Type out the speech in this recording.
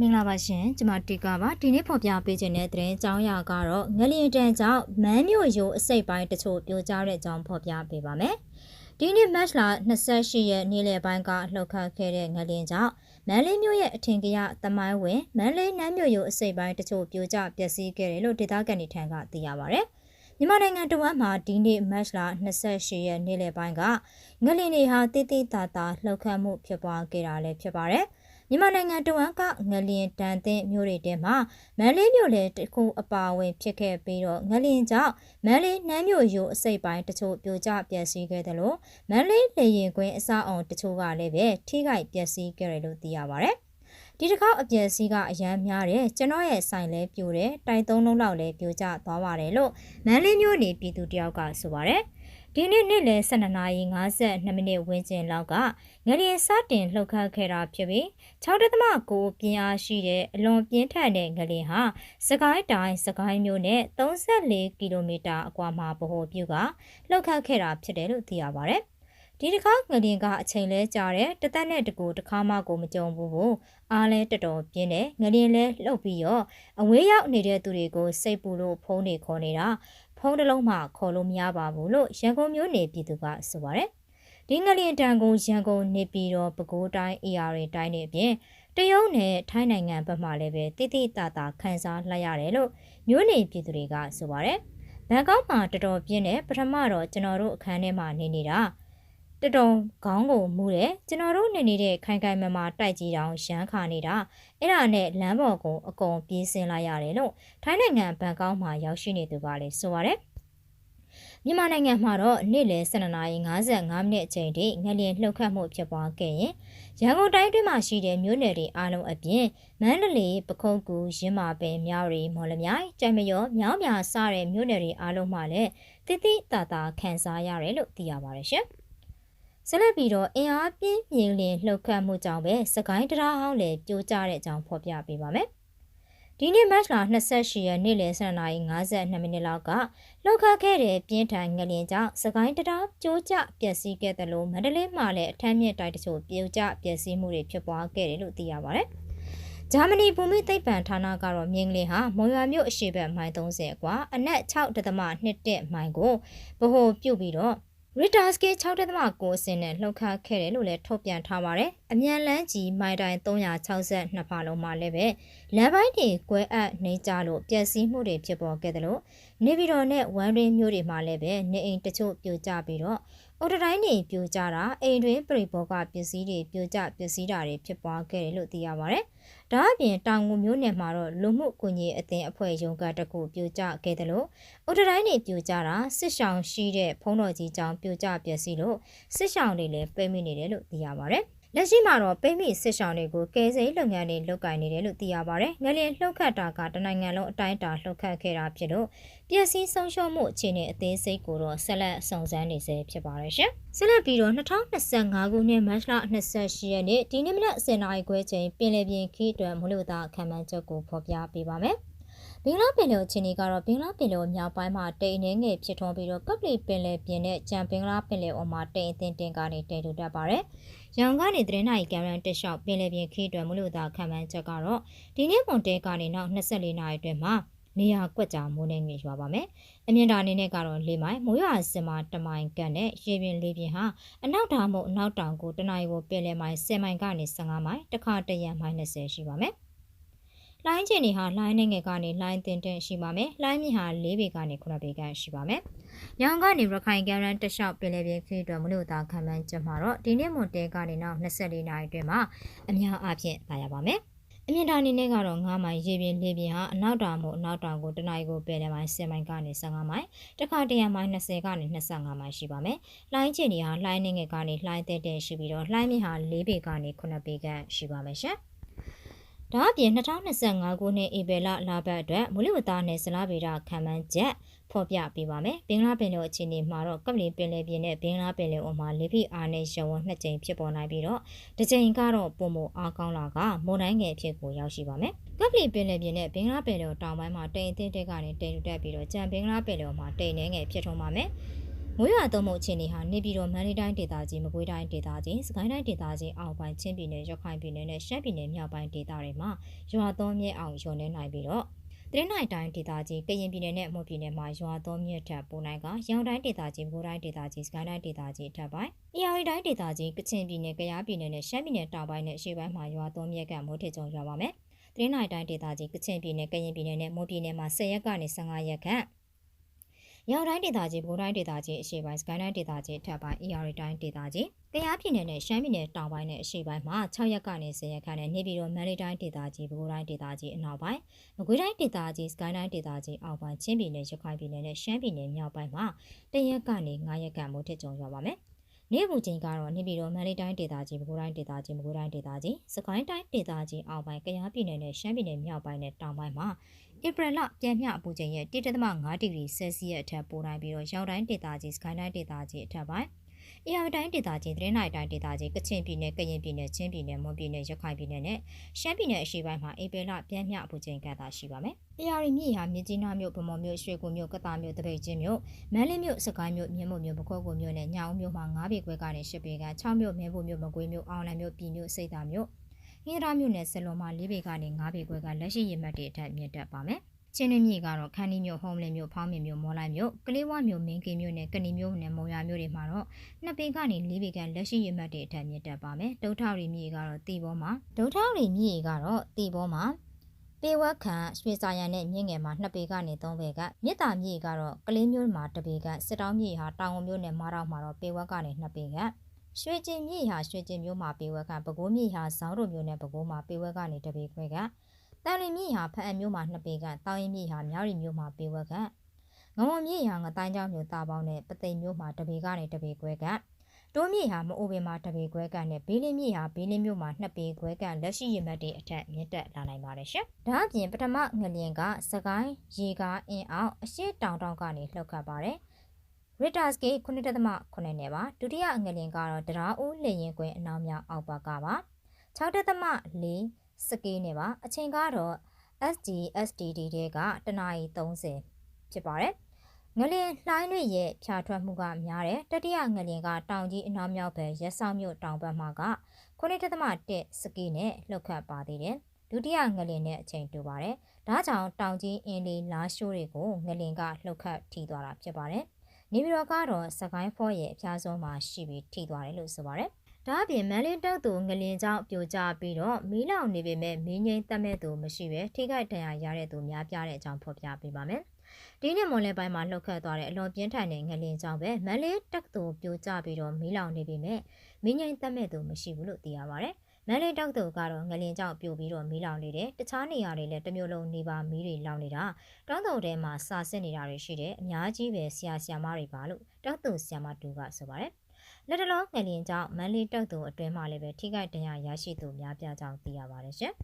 မင်္ဂလာပါရှင်ကျွန်မတီကာပါဒီနေ့ဖော်ပြပေးခြင်းတဲ့သတင်းအကြောင်းအရာကတော့ငလျင်တန်ကြောင့်မန်းမြို့ရိုးအစိတ်ပိုင်းတချို့ပြိုကျတဲ့အကြောင်းဖော်ပြပေးပါမယ်ဒီနေ့မတ်လ28ရက်နေ့လယ်ပိုင်းကလှုပ်ခတ်ခဲ့တဲ့ငလျင်ကြောင့်မန်းလေးမြို့ရဲ့အထင်ကရသမိုင်းဝင်မန်းလေးနန်းမြို့ရိုးအစိတ်ပိုင်းတချို့ပြိုကျပျက်စီးခဲ့တယ်လို့ဒေသခံတွေထံကသိရပါဗျ။မြန်မာနိုင်ငံတဝမ်းမှာဒီနေ့မတ်လ28ရက်နေ့လယ်ပိုင်းကငလင်တွေဟာတိတိတသာလှုပ်ခတ်မှုဖြစ်ပွားခဲ့တာလည်းဖြစ်ပါတယ်။ မြန်မာနိုင်ငံတဝန်းကငလျင်တန်တဲ့မြို့တွေထဲမှာမန်လေးမြို့လည်းတခုအပါအဝင်ဖြစ်ခဲ့ပြီးတော့ငလျင်ကြောင့်မန်လေးနန်းမြို့ရိုးအစိပ်ပိုင်းတချို့ပြိုကျပျက်စီးခဲ့တယ်လို့မန်လေးလေရင်ကွင်းအစအောင်တချို့ကလည်းပဲထိခိုက်ပျက်စီးခဲ့တယ်လို့သိရပါဗျ။ဒီတစ်ခေါက်အပြည့်စည်းကအရန်များတယ်ကျွန်တော်ရဲ့ဆိုင်လဲပြိုတယ်တိုင်သုံးလုံးလောက်လဲပြိုကျသွားပါတယ်လို့မန်လေးမြို့နေပြည်သူတယောက်ကဆိုပါတယ်။ ဒီနေ့နေ့လယ်12နာရီ52မိနစ်ဝန်းကျင်လောက်ကငလျင်စတင်လှုပ်ခတ်ခဲ့တာဖြစ်ပြီး6.9ပြင်းအားရှိတဲ့အလွန်ပြင်းထန်တဲ့ငလျင်ဟာစကိုင်းတိုင်းစကိုင်းမြို့နဲ့34ကီလိုမီတာအကွာမှာဗဟိုပြုကလှုပ်ခတ်ခဲ့တာဖြစ်တယ်လို့သိရပါဗျ။ ဒီတစ်ခါငလျင်ကအချိန်လဲကြာတဲ့တသက်နဲ့တကူတစ်ခါမှကိုမကြုံဘူးဘူးအားလဲတော်တော်ပြင်းတယ်ငလျင်လဲလှုပ်ပြီးတော့အဝေးရောက်နေတဲ့သူတွေကိုစိတ်ပူလို့ဖုံးနေခေါ်နေတာဖုံးတစ်လုံးမှခေါ်လို့မရပါဘူးလို့ရန်ကုန်မြို့နေပြည်သူကဆိုပါတယ်။ဒီငလျင်တန်ကိုရန်ကုန်နေပြည်တော်ပဲခူးတိုင်း AR တိုင်းနေအပြင်တရုတ်နဲ့ထိုင်းနိုင်ငံဘက်မှလည်းပဲတိတိတတာခန်းစားလိုက်ရတယ်လို့မြို့နေပြည်သူတွေကဆိုပါတယ်။ဘန်ကောက်မှာတော်တော်ပြင်းတဲ့ပထမတော့ကျွန်တော်တို့အခန်းထဲမှာနေနေတာ တတုံခေါင်းကိုမူတယ်ကျွန်တော်တို့နေနေတဲ့ခိုင်ခိုင်မမာတိုက်ကြီးတောင်ရမ်းခါနေတာအဲ့ဒါနဲ့လမ်းပေါ်ကိုအကုန်ပြေးဆင်းလိုက်ရတယ်လို့ထိုင်းနိုင်ငံဘန်ကောက်မှာရောက်ရှိနေသူကလည်းဆိုပါတယ်မြန်မာနိုင်ငံမှာတော့နေ့လယ်12:55မိနစ်အချိန်ထိငလျင်လှုပ်ခတ်မှုဖြစ်ပွားခဲ့ရင်ရန်ကုန်တိုင်းတွင်းမှာရှိတဲ့မြို့နယ်တွေအားလုံးအပြင်မန္တလေးပခုက္ကူရင်းမာပင်မြောက်ရီမော်လမြိုင်ကြိုင်မရောမြောင်းမြစတဲ့မြို့နယ်တွေအားလုံးမှာလည်းတိတိတသာခံစားရတယ်လို့သိရပါတယ်ရှင်။ ဆက်လက်ပြီးတော့အင်အားပြင်းမြင်လင်းလှုပ်ခတ်မှုကြောင့်ပဲစကိုင်းတရားဟောင်းလည်းပြိုကျတဲ့အကြောင်းဖော်ပြပေးပါမယ်။ဒီနေ့မတ်လ28ရက်နေ့လယ်12:52မိနစ်လောက်ကလှုပ်ခတ်ခဲ့တဲ့ပြင်းထန်ငလျင်ကြောင့်စကိုင်းတရားကျိုးကျပျက်စီးခဲ့တယ်လို့မန္တလေးမှာလည်းအထမ်းမြင့်တိုက်တချို့ပြိုကျပျက်စီးမှုတွေဖြစ်ပွားခဲ့တယ်လို့သိရပါတယ်။ဂျာမနီဘူမိသိပ္ပံဌာနကတော့မြင်းကလေးဟာမွန်ရွာမြို့အရှေ့ဘက်မိုင်30အကွာအနက်6.21မိုင်ကိုဗဟိုပြုတ်ပြီးတော့ Ritter scale 6.9အဆင့်နဲ့လှုပ်ခတ်ခဲ့တယ်လို့လည်းထုတ်ပြန်ထားပါတယ်။အမြန်လန်းကြီးမိုင်တိုင်362ဖာလုံးမှာလည်းပဲလမ်းပိုင်းတွေကွဲအပ်နေကြလို့ပျက်စီးမှုတွေဖြစ်ပေါ်ခဲ့တယ်လို့နေပြည်တော်နဲ့ဝမ်ရင်းမြို့တွေမှာလည်းပဲနေအိမ်တချို့ပြိုကျပြီးတော့အော်တိုတိုင်းတွေပြိုကျတာအိမ်တွင်းပြိဘောကပစ္စည်းတွေပြိုကျပစ္စည်းတာတွေဖြစ်ပွားခဲ့တယ်လို့သိရပါတယ်။ ဒါအပြင်တောင်ငူမျိုးနယ်မှာတော့လူမှုကွန်ရက်အသင်းအဖွဲ့ရုံးကတကူပြိုကျခဲ့တယ်လို့အော်တိုတိုင်းတွေပြိုကျတာစစ်ဆောင်ရှိတဲ့ဖုံးတော်ကြီးကျောင်းပြိုကျပျက်စီးလို့စစ်ဆောင်တွေလည်းပိတ်မိနေတယ်လို့သိရပါတယ်။ လက်ရှိမှာတော့ပိမိစစ်ဆောင်တွေကိုကယ်ဆယ်လုပ်ငန်းတွေလုပ်ကိုင်နေတယ်လို့သိရပါတယ်။ငလျင်လှုပ်ခတ်တာကတနိုင်ငံလုံးအတိုင်းအတာလှုပ်ခတ်ခဲ့တာဖြစ်လို့ပျက်စီးဆုံးရှုံးမှုအခြေအနေအသေးစိတ်ကိုတော့ဆက်လက်စုံစမ်းနေဆဲဖြစ်ပါတယ်ရှင်။ဆက်လက်ပြီးတော့2025ခုနှစ်မတ်လ28ရက်နေ့ဒီနေ့မနက်10:00နာရီခွဲချိန်ပင်လယ်ပြင်ခီးအတွက်မလို့သားခံမှန်းချက်ကိုဖော်ပြပေးပါမယ်။ ဘင်္ဂလားပင်လယ်အခြေအနေကတော့ဘင်္ဂလားပင်လယ်မြောက်ပိုင်းမှာတိမ်နှင်းငယ်ဖြစ်ထွန်းပြီးတော့ကပ်ပလီပင်လယ်ပြင်နဲ့ကြံဘင်္ဂလားပင်လယ်အော်မှာတိမ်အထင်တင်ကနေတိမ်ထူတတ်ပါတယ်။ရန်ကုန်ကနေသတင်းနိုင်ကံရန်တက်လျှောက်ပင်လယ်ပြင်ခီးတွယ်မှုလို့သာခံမှန်းချက်ကတော့ဒီနေ့မွန်တဲကနေနောက်24နာရီအတွင်းမှာနေရာကွက်ကြားမိုးနှင်းငယ်ရွာပါမယ်။အမြင့်တာအနေနဲ့ကတော့၄မိုင်မိုးရွာစင်မှာတမိုင်ကန့်နဲ့ရေပြင်လေးပြင်ဟာအနောက်တောင်မှအနောက်တောင်ကိုတနအီကိုပင်လယ်မိုင်10မိုင်ကနေ15မိုင်တခါတရံမိုင်20ရှိပါမယ်။ လိုင်းချင်တွေဟာလိုင်းနဲ့ငယ်ကနေလိုင်းတင်တင်ရှိပါမယ်။လိုင်းမြင့်ဟာ၄ပေကနေ9ပေခန့်ရှိပါမယ်။ရောင်ကနေရခိုင်ကမ်းရန်တလျှောက်ပင်လယ်ပြင်ခရီးတွင်မလို့သာခံမှန်းချက်မှာတော့ဒီနေ့မွန်တဲကနေနောက်24နာရီအတွင်းမှာအများအားဖြင့်လာရပါမယ်။အမြင့်တာအနေနဲ့ကတော့9မိုင်ရေပြင်လေပြင်ဟာအနောက်တောင်မှအနောက်တောင်ကိုတနအီကိုပယ်လယ်မိုင်10မိုင်ကနေ15မိုင်တခါတရံမိုင်20ကနေ25မိုင်ရှိပါမယ်။လိုင်းချင်တွေဟာလိုင်းနေငယ်ကနေလိုင်းတဲ့တဲ့ရှိပြီးတော့လိုင်းမြင့်ဟာ4ပေကနေ9ပေခန့်ရှိပါမယ်ရှင်။ ဒါအပြင်2025ခုနှစ်ဧပြီလလပတ်အတွက်မူလဝတ္တနဲ့ဇလားဗေဒခံမှန်းချက်ဖော်ပြပေးပါမယ်။ဘင်္ဂလားပင်လယ်အခြေအနေမှာတော့ကပ်လီပင်လယ်ပြင်နဲ့ဘင်္ဂလားပင်လယ်အော်မှာလေဖိအားနဲ့ရဝန်းနှစ်ကြိမ်ဖြစ်ပေါ်နိုင်ပြီးတော့တစ်ကြိမ်ကတော့ပုံမအားကောင်းလာကမုန်တိုင်းငယ်အဖြစ်ကိုရောက်ရှိပါမယ်။ကပ်လီပင်လယ်ပြင်နဲ့ဘင်္ဂလားပင်လယ်တောင်ပိုင်းမှာတိမ်အထင်းတက်ကနေတိမ်တူတက်ပြီးတော့ကြံဘင်္ဂလားပင်လယ်မှာတိမ်နှဲငယ်ဖြစ်ထွန်းပါမယ်။ မိုးရွာသွန်းမှုအခြေအနေဟာနေပြည်တော်မန္တလေးတိုင်းဒေသကြီးမကွေးတိုင်းဒေသကြီးစကိုင်းတိုင်းဒေသကြီးအောက်ပိုင်းချင်းပြည်နယ်ရခိုင်ပြည်နယ်နဲ့ရှမ်းပြည်နယ်မြောက်ပိုင်းဒေသတွေမှာရွာသွန်းမြင့်အောင်ရွံနေနိုင်ပြီးတော့တရင်းနိုင်တိုင်းဒေသကြီးကရင်ပြည်နယ်နဲ့မွန်ပြည်နယ်မှာရွာသွန်းမြင့်ထပ်ပုံနိုင်ကရောင်တိုင်းဒေသကြီးမကွေးတိုင်းဒေသကြီးစကိုင်းတိုင်းဒေသကြီးထပ်ပိုင်းအရာရီတိုင်းဒေသကြီးကချင်ပြည်နယ်ကယားပြည်နယ်နဲ့ရှမ်းပြည်နယ်တောင်ပိုင်းနဲ့အရှေ့ပိုင်းမှာရွာသွန်းမြင့်ကမိုးထစ်ကြုံရွာပါမယ်တရင်းနိုင်တိုင်းဒေသကြီးကချင်ပြည်နယ်ကရင်ပြည်နယ်နဲ့မွန်ပြည်နယ်မှာ10ရက်ကနေ15ရက်ခန့် ရောင်တိုင်းဒေသကြီးဘိုးတိုင်းဒေသကြီးအရှေ့ပိုင်းစကိုင်းတိုင်းဒေသကြီးထပ်ပိုင်း AR တိုင်းဒေသကြီးကယားပြည်နယ်နဲ့ရှမ်းပြည်နယ်တောင်ပိုင်းနဲ့အရှေ့ပိုင်းမှာ6ရက်ကနေ10ရက်ခန့်နဲ့နေပြည်တော်မန္တလေးတိုင်းဒေသကြီးဘိုးတိုင်းဒေသကြီးအနောက်ပိုင်းမကွေးတိုင်းဒေသကြီးစကိုင်းတိုင်းဒေသကြီးအောက်ပိုင်းချင်းပြည်နယ်ရခိုင်ပြည်နယ်နဲ့ရှမ်းပြည်နယ်မြောက်ပိုင်းမှာတရက်ကနေ9ရက်ခန့်မိုးထစ်ကြုံရွာပါမယ်နေ့ဘူးချင်းကတော့နေပြည်တော်မန္တလေးတိုင်းဒေသကြီးပဲခူးတိုင်းဒေသကြီးမကွေးတိုင်းဒေသကြီးစကိုင်းတိုင်းဒေသကြီးအောက်ပိုင်းကယားပြည်နယ်နဲ့ရှမ်းပြည်နယ်မြောက်ပိုင်းနဲ့တောင်ပိုင်းမှာ ဧပြီလပြန်မျှအပူချိန်ရဲ့1.5ဒီဂရီဆဲလ်စီယပ်အထက်ပိုတိုင်းပြီးတော့ရောက်တိုင်းဒေသကြီးစကိုင်းတိုင်းဒေသကြီးအထက်ပိုင်းအရာတိုင်းဒေသကြီးသတင်းနိုင်တိုင်းဒေသကြီးကချင်ပြည်နယ်ကရင်ပြည်နယ်ချင်းပြည်နယ်မွန်ပြည်နယ်ရခိုင်ပြည်နယ်နဲ့ရှမ်းပြည်နယ်အရှေ့ပိုင်းမှာဧပြီလပြန်မျှအပူချိန်ကသာရှိပါမယ်။အရာရီမြို့ဟာမြကြီးနားမြို့ဗမော်မြို့ရွှေကူမြို့ကတာမြို့တပိတ်ချင်းမြို့မန်းလေးမြို့စကိုင်းမြို့မြင်းမုံမြို့မခွဲကူမြို့နဲ့ညောင်မြို့မှာ9ပေခွဲကနေ10ပေက6မြို့မင်းဘူးမြို့မကွေးမြို့အောင်လံမြို့ပြည်မြို့စိတ်သာမြို့ ဟင်းရမြို့နယ်စလုံးမှာ၄ပေကနေ9ပေခွဲကလက်ရှိရည်မှတ်တွေအထက်မြင့်တက်ပါမယ်။ချင်းနှင်းမြေကတော့ခန်းနီမြို့ဟုံးလင်းမြို့ဖောင်းမြမြို့မော်လိုက်မြို့ကလေးဝမြို့မင်းကင်းမြို့နဲ့ကဏီမြို့နဲ့မုံရမြို့တွေမှာတော့နှစ်ပေကနေလေးပေကလက်ရှိရမှတ်တွေအထက်မြင့်တက်ပါမယ်ဒုထောက်ရီမြေကတော့တီဘောမှာဒုထောက်ရီမြေကတော့တီဘောမှာပေဝက်ခံရွှေစာရန်နဲ့မြင့်ငယ်မှာ2ပေကနေ3ပေကမြစ်တာမြေကတော့ကလေးမျိုးမှာ1ပေကစစ်တောင်းမြေဟာတောင်ဝမျိုးနဲ့မာတော့မှာတော့ပေဝက်ကနေ2ပေက ရွှေကျင်မြေဟာရွှေကျင်မြို့မှာပေဝဲကပဲခူးမြေဟာဇောင်းတို့မြို့နဲ့ပဲခူးမှာပေဝဲကနေတပေခွဲကတန်ရီမြေဟာဖအံမြို့မှာနှစ်ပေကတောင်ရင်မြေဟာမြောက်ရီမြို့မှာပေဝဲကငဝမြေဟာငတိုင်းကျောင်းမြို့တာပေါင်းနဲ့ပသိမ်မြို့မှာတပေကနေတပေခွဲကတိုးမြေဟာမအိုပင်မှာတပေခွဲကနဲ့ဘေးလင်းမြေဟာဘေးလင်းမြို့မှာနှစ်ပေခွဲကလက်ရှိရမတ်တွေအထက်မြင့်တက်လာနိုင်ပါတယ်ရှင်။ဒါအပြင်ပထမငလျင်ကစကိုင်းရေကားအင်းအောင်အရှိတောင်တောင်ကနေလှုပ်ခတ်ပါတယ် Richter scale 9.8နဲ့ပါဒုတိယငလျင်ကတော့တရာဦးလေရင်ကွင်းအနောက်မြောက်အောက်ဘက်ကပါ6.4စကေးနဲ့ပါအချိန်ကတော့ SD SDD တွေကတနာရီ30ဖြစ်ပါတယ်ငလျင်လှိုင်းတွေရဲ့ဖြာထွက်မှုကများတယ်တတိယငလျင်ကတောင်ကြီးအနောက်မြောက်ဘက်ရက်ဆောင်မြို့တောင်ဘက်မှာက9.1စကီနဲ့လှုပ်ခတ်ပါသေးတယ်ဒုတိယငလျင်နဲ့အချိန်တူပါတယ်ဒါကြောင့်တောင်ကြီးအင်းလေးလာရှိုးတွေကိုငလျင်ကလှုပ်ခတ်ထိသွားတာဖြစ်ပါတယ် နေပြည်တော်ကတော့စကိုင်းဖော့ရဲ့အဖျားဆုံးမှာရှိပြီးထိသွားတယ်လို့ဆိုပါတယ်ဒါအပြင်မန်လေးတောက်သူငလင်ကြောင့်ပြိုကျပြီးတော့မီးလောင်နေပေမဲ့မင်းငိမ့်တက်မဲ့သူမရှိပဲထိခိုက်ဒဏ်ရာရတဲ့သူများပြားတဲ့အကြောင်းဖော်ပြပေးပါမယ်။ဒီနေ့မွန်လယ်ပိုင်းမှာလှုပ်ခတ်သွားတဲ့အလွန်ပြင်းထန်တဲ့ငလင်ကြောင့်ပဲမန်လေးတက်သူပြိုကျပြီးတော့မီးလောင်နေပေမဲ့မင်းငိမ့်တက်မဲ့သူမရှိဘူးလို့သိရပါဗျ။ မန်လေးတောက်သူကတော့ငလင်ကြောင့်ပြိုပြီးတော့မီးလောင်နေတယ်။တခြားနေရာတွေလည်းတမျိုးလုံးနေပါမီးတွေလောင်နေတာ။တောင်းတုံထဲမှာစာစစ်နေတာတွေရှိတယ်။အများကြီးပဲဆရာဆရာမတွေပါလို့တောက်သူဆရာမတူကဆိုပါတယ်။လက်တလုံးငလျင်ကြောင့်မန်လေးတုတ်သူအတွင်းမှာလည်းပဲထိခိုက်ဒဏ်ရာရရှိသူများပြားကြောင်းသိရပါတယ်ရှင်။